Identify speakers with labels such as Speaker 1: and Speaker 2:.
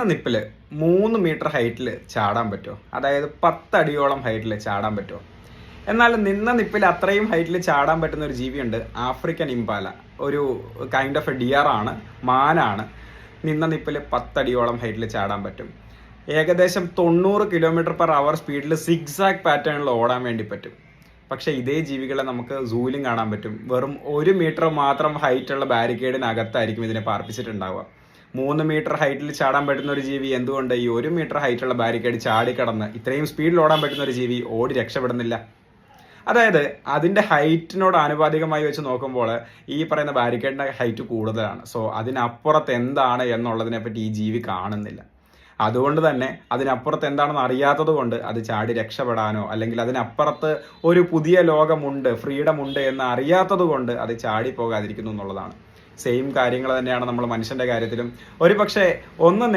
Speaker 1: നിന്ന നിപ്പിൽ മൂന്ന് മീറ്റർ ഹൈറ്റിൽ ചാടാൻ പറ്റുമോ? അതായത് പത്തടിയോളം ഹൈറ്റിൽ ചാടാൻ പറ്റുമോ? എന്നാൽ നിന്ന നിപ്പിൽ അത്രയും ഹൈറ്റിൽ ചാടാൻ പറ്റുന്ന ഒരു ജീവിയുണ്ട് ആഫ്രിക്കൻ ഇമ്പാല ഒരു കൈൻഡ് ഓഫ് എ ഡിയർ ആണ് മാനാണ്. നിന്ന നിപ്പിൽ പത്തടിയോളം ഹൈറ്റിൽ ചാടാൻ പറ്റും. ഏകദേശം തൊണ്ണൂറ് കിലോമീറ്റർ പെർ അവർ സ്പീഡിൽ സിക്സാക് പാറ്റേണിൽ ഓടാൻ വേണ്ടി പറ്റും. പക്ഷേ ഇതേ ജീവികളെ നമുക്ക് സൂയിലും കാണാൻ പറ്റും. വെറും ഒരു മീറ്റർ മാത്രം ഹൈറ്റുള്ള ബാരിക്കേഡിനകത്തായിരിക്കും ഇതിനെ പാർപ്പിച്ചിട്ടുണ്ടാവുക. മൂന്ന് മീറ്റർ ഹൈറ്റിൽ ചാടാൻ പറ്റുന്ന ഒരു ജീവി എന്തുകൊണ്ട് ഈ ഒരു മീറ്റർ ഹൈറ്റുള്ള ബാരിക്കേഡ് ചാടിക്കടന്ന് ഇത്രയും സ്പീഡിൽ ഓടാൻ പറ്റുന്ന ഒരു ജീവി ഓടി രക്ഷപ്പെടുന്നില്ല. അതായത് അതിന്റെ ഹൈറ്റിനോട് ആനുപാതികമായി വെച്ച് നോക്കുമ്പോൾ ഈ പറയുന്ന ബാരിക്കേഡിന്റെ ഹൈറ്റ് കൂടുതലാണ്. സോ അതിനപ്പുറത്ത് എന്താണ് എന്നുള്ളതിനെ പറ്റി ഈ ജീവി കാണുന്നില്ല. അതുകൊണ്ട് തന്നെ അതിനപ്പുറത്ത് എന്താണെന്ന് അറിയാത്തത് കൊണ്ട് അത് ചാടി രക്ഷപ്പെടാനോ അല്ലെങ്കിൽ അതിനപ്പുറത്ത് ഒരു പുതിയ ലോകമുണ്ട് ഫ്രീഡം ഉണ്ട് എന്ന് അറിയാത്തത് കൊണ്ട് അത് ചാടി പോകാതിരിക്കുന്നു എന്നുള്ളതാണ്. സെയിം കാര്യങ്ങൾ തന്നെയാണ് നമ്മൾ മനുഷ്യന്റെ കാര്യത്തിലും. ഒരു പക്ഷേ ഒന്ന്